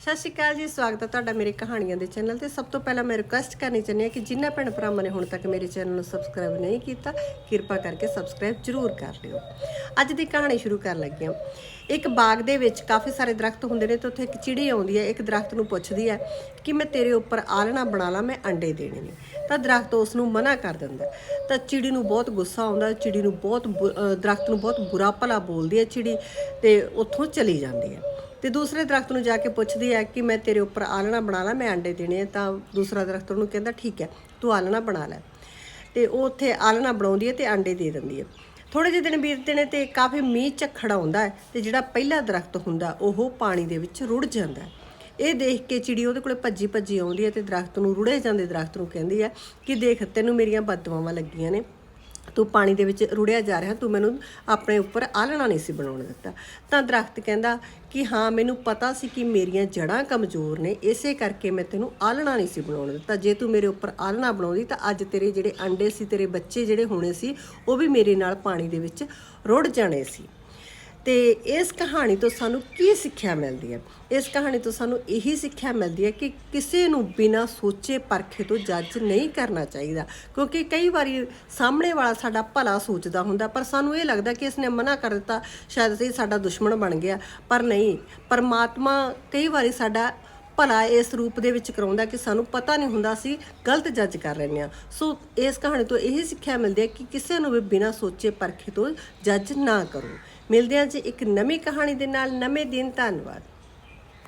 ਸਤਿ ਸ਼੍ਰੀ ਅਕਾਲ ਜੀ, ਸਵਾਗਤ ਹੈ ਤੁਹਾਡਾ ਮੇਰੇ ਕਹਾਣੀਆਂ ਦੇ ਚੈਨਲ ਤੇ। ਸਭ ਤੋਂ ਪਹਿਲਾਂ ਮੈਂ ਰਿਕੁਐਸਟ ਕਰਨੀ ਚਾਹੁੰਦੀ ਹਾਂ ਕਿ ਜਿਨ੍ਹਾਂ ਭੈਣ ਭਰਾਵਾਂ ਨੇ ਹੁਣ ਤੱਕ ਮੇਰੇ ਚੈਨਲ ਨੂੰ ਸਬਸਕ੍ਰਾਈਬ ਨਹੀਂ ਕੀਤਾ, ਕਿਰਪਾ ਕਰਕੇ ਸਬਸਕ੍ਰਾਈਬ ਜ਼ਰੂਰ ਕਰ ਲਿਓ। ਅੱਜ ਦੀ ਕਹਾਣੀ ਸ਼ੁਰੂ ਕਰਨ ਲੱਗੀ ਹਾਂ। ਇੱਕ ਬਾਗ ਦੇ ਵਿੱਚ ਕਾਫੀ ਸਾਰੇ ਦਰਖਤ ਹੁੰਦੇ ਨੇ ਤੇ ਉੱਥੇ ਇੱਕ ਚਿੜੀ ਆਉਂਦੀ ਹੈ, ਇੱਕ ਦਰਖਤ ਨੂੰ ਪੁੱਛਦੀ ਹੈ ਕਿ ਮੈਂ ਤੇਰੇ ਉੱਪਰ ਆਲਣਾ ਬਣਾ ਲਾਂ, ਮੈਂ ਅੰਡੇ ਦੇਣੇ ਨੇ। ਤਾਂ ਦਰਖਤ ਉਸ ਨੂੰ ਮਨਾ ਕਰ ਦਿੰਦਾ ਤਾਂ ਚਿੜੀ ਨੂੰ ਬਹੁਤ ਗੁੱਸਾ ਆਉਂਦਾ ਚਿੜੀ ਨੂੰ ਬਹੁਤ ਬੁ- ਅਹ ਦਰਖਤ ਨੂੰ ਬਹੁਤ ਬੁਰਾ ਭਲਾ ਬੋਲਦੀ ਹੈ ਚਿੜੀ ਤੇ ਉੱਥੋਂ ਚਲੀ ਜਾਂਦੀ ਹੈ। ਤੇ ਦੂਸਰੇ ਦਰਖਤ ਨੂੰ ਜਾ ਕੇ ਪੁੱਛਦੀ ਹੈ ਕਿ ਮੈਂ ਤੇਰੇ ਉੱਪਰ ਆਲਣਾ ਬਣਾ ਲਾਂ, ਮੈਂ ਅੰਡੇ ਦੇਣੇ ਆ, ਤਾਂ ਦੂਸਰਾ ਦਰਖਤ ਉਹਨੂੰ ਕਹਿੰਦਾ, ਠੀਕ ਹੈ, ਤੂੰ ਆਲਣਾ ਬਣਾ ਲੈ। ਤੇ ਉਹ ਉੱਥੇ ਆਲਣਾ ਬਣਾਉਂਦੀ ਹੈ ਤੇ ਅੰਡੇ ਦੇ ਦਿੰਦੀ ਹੈ। ਥੋੜੇ ਜਿਹੇ ਦਿਨ ਬੀਤਦੇ ਨੇ ਤੇ ਕਾਫੀ ਮੀਂਹ ਝੱਖੜ ਆਉਂਦਾ ਹੈ ਤੇ ਜਿਹੜਾ ਪਹਿਲਾ ਦਰਖਤ ਹੁੰਦਾ, ਉਹ ਪਾਣੀ ਦੇ ਵਿੱਚ ਰੁੜ ਜਾਂਦਾ ਹੈ। ਇਹ ਦੇਖ ਕੇ ਚਿੜੀ ਉਹਦੇ ਕੋਲੇ ਭੱਜੀ ਭੱਜੀ ਆਉਂਦੀ ਹੈ ਤੇ ਦਰਖਤ ਨੂੰ ਰੁੜੇ ਜਾਂਦੇ ਦਰਖਤ ਨੂੰ ਕਹਿੰਦੀ ਹੈ ਕਿ ਦੇਖ, ਤੈਨੂੰ ਮੇਰੀਆਂ ਬਦਦੁਆਵਾਂ ਲੱਗੀਆਂ ਨੇ। ਤੂੰ ਪਾਣੀ ਦੇ ਵਿੱਚ ਰੁੜਿਆ ਜਾ ਰਿਹਾ, ਤੂੰ ਮੈਨੂੰ ਆਪਣੇ ਉੱਪਰ ਆਲਣਾ ਨਹੀਂ ਸੀ ਬਣਾਉਣ ਦਿੱਤਾ। ਤਾਂ ਦਰਖਤ ਕਹਿੰਦਾ ਕਿ ਹਾਂ, ਮੈਨੂੰ ਪਤਾ ਸੀ ਕਿ ਮੇਰੀਆਂ ਜੜਾਂ ਕਮਜ਼ੋਰ ਨੇ, ਇਸੇ ਕਰਕੇ ਮੈਂ ਤੈਨੂੰ ਆਲਣਾ ਨਹੀਂ ਸੀ ਬਣਾਉਣ ਦਿੱਤਾ। ਜੇ ਤੂੰ ਮੇਰੇ ਉੱਪਰ ਆਲਣਾ ਬਣਾਉਂਦੀ ਤਾਂ ਅੱਜ ਤੇਰੇ ਜਿਹੜੇ ਅੰਡੇ ਸੀ, ਤੇਰੇ ਬੱਚੇ ਜਿਹੜੇ ਹੋਣੇ ਸੀ, ਉਹ ਵੀ ਮੇਰੇ ਨਾਲ ਪਾਣੀ ਦੇ ਵਿੱਚ ਰੁੜ ਜਾਣੇ ਸੀ। ਤੇ ਇਸ ਕਹਾਣੀ ਤੋਂ ਸਾਨੂੰ ਕੀ ਸਿੱਖਿਆ ਮਿਲਦੀ ਹੈ? ਇਸ ਕਹਾਣੀ ਤੋਂ ਸਾਨੂੰ ਇਹੀ ਸਿੱਖਿਆ ਮਿਲਦੀ ਹੈ ਕਿ ਕਿਸੇ ਨੂੰ ਬਿਨਾਂ ਸੋਚੇ ਪਰਖੇ ਤੋਂ ਜੱਜ ਨਹੀਂ ਕਰਨਾ ਚਾਹੀਦਾ। ਕਿਉਂਕਿ ਕਈ ਵਾਰੀ ਸਾਹਮਣੇ ਵਾਲਾ ਸਾਡਾ ਭਲਾ ਸੋਚਦਾ ਹੁੰਦਾ, ਪਰ ਸਾਨੂੰ ਇਹ ਲੱਗਦਾ ਕਿ ਇਸਨੇ ਮਨਾ ਕਰ ਦਿੱਤਾ, ਸ਼ਾਇਦ ਇਹ ਸਾਡਾ ਦੁਸ਼ਮਣ ਬਣ ਗਿਆ। ਪਰ ਨਹੀਂ, ਪਰਮਾਤਮਾ ਕਈ ਵਾਰੀ ਸਾਡਾ ਭਲਾ ਇਸ ਰੂਪ ਦੇ ਵਿੱਚ ਕਰਾਉਂਦਾ ਕਿ ਸਾਨੂੰ ਪਤਾ ਨਹੀਂ ਹੁੰਦਾ ਸੀ ਗਲਤ ਜੱਜ ਕਰ ਰਹੇ ਹਾਂ। ਸੋ ਇਸ ਕਹਾਣੀ ਤੋਂ ਇਹ ਸਿੱਖਿਆ ਮਿਲਦੀ ਹੈ ਕਿ ਕਿਸੇ ਨੂੰ ਵੀ ਬਿਨਾਂ ਸੋਚੇ ਪਰਖੇ ਤੋਂ ਜੱਜ ਨਾ ਕਰੋ। ਮਿਲਦੇ ਹਾਂ ਜੀ ਇੱਕ ਨਵੀਂ ਕਹਾਣੀ ਦੇ ਨਾਲ ਨਵੇਂ ਦਿਨ। ਧੰਨਵਾਦ।